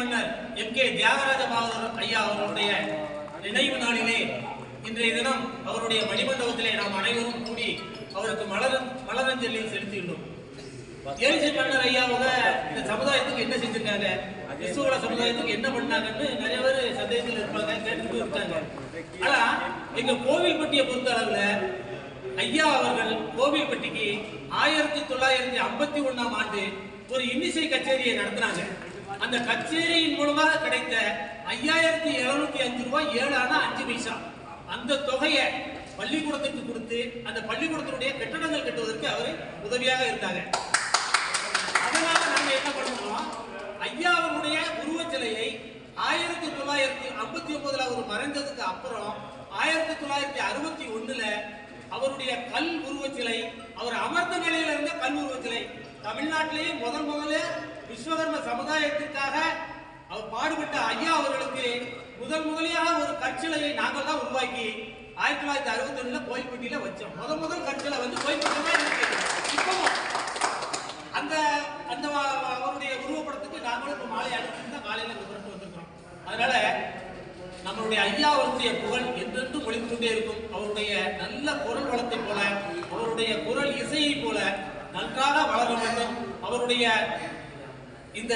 மன்னர் M K Thyagaraja Bhagavathar ஐயா அவர்களுடைய நினைவு நாளிலே இன்றைய தினம் அவருடைய மணிமண்டபத்திலே நாம் அனைவரும் கூடி அவருக்கு மலர் மலரஞ்சலி செலுத்தியுள்ளோம். ஏழிசை மன்னர் ஐயாவோட இந்த சமுதாயத்துக்கு என்ன செஞ்சிருக்காங்க? கிறிஸ்துவ சமுதாயத்துக்கு என்ன பண்ணாங்கன்னு நிறைய பேர் சந்தேகத்தில் இருப்பாங்க கேட்டுட்டு இருக்காங்க. ஆனா எங்க கோவில்பட்டியை பொறுத்த அளவுல ஐயா அவர்கள் கோவில்பட்டிக்கு ஆயிரத்தி தொள்ளாயிரத்தி ஐம்பத்தி ஒண்ணாம் ஆண்டு ஒரு இன்னிசை கச்சேரியை நடத்தினாங்க. அந்த கச்சேரியின் மூலமாக கிடைத்த ஐயாயிரத்தி எழுநூத்தி அஞ்சு ரூபாய் ஏழு ஆனா அஞ்சு பைசா. அந்த தொகையை பள்ளிக்கூடத்துக்கு கொடுத்து அந்த பள்ளிக்கூடத்தினுடைய கட்டடங்கள் கட்டுவதற்கு அவர் உதவியாக இருந்தாங்க. அதனால நாங்க என்ன பண்ணுவோம்? ஐயா அவருடைய உருவச்சிலையை ஆயிரத்தி தொள்ளாயிரத்தி ஐம்பத்தி ஒன்பதுல அவர் மறைந்ததுக்கு அப்புறம் ஆயிரத்தி தொள்ளாயிரத்தி அறுபத்தி ஒண்ணுல அவருடைய கல் உருவச்சிலை அவர் அமர்ந்த நிலையில இருந்த கல் உருவச்சிலை. தமிழ்நாட்டிலேயே முதல் முதல்ல விஸ்வகர்ம சமுதாயத்திற்காக அவர் பாடுபட்ட ஐயா அவர்களுக்கு முதல் முதலியாக ஒரு கற்சிலையை நாங்கள் தான் உருவாக்கி ஆயிரத்தி தொள்ளாயிரத்தி அறுபத்தி ஒண்ணுல கோயில்பட்டியில வச்சோம். முதல் முதல் கற்சிலை வந்து கோயில்பட்டியில இப்பவும் அந்த அந்த அவருடைய உருவப்படத்துக்கு நாங்களும் இப்ப மாலை அனுப்பி தான் காலையில இங்க புறப்பட்டு வந்திருக்கிறோம். அதனால நம்மளுடைய ஐயா அவருடைய புகழ் என்றென்றும் ஒழிந்து கொண்டே இருக்கும். அவருடைய நல்ல குரல் வளத்தை போல அவருடைய குரல் இசையை போல நன்றாக வளர வேண்டும். அவருடைய இந்த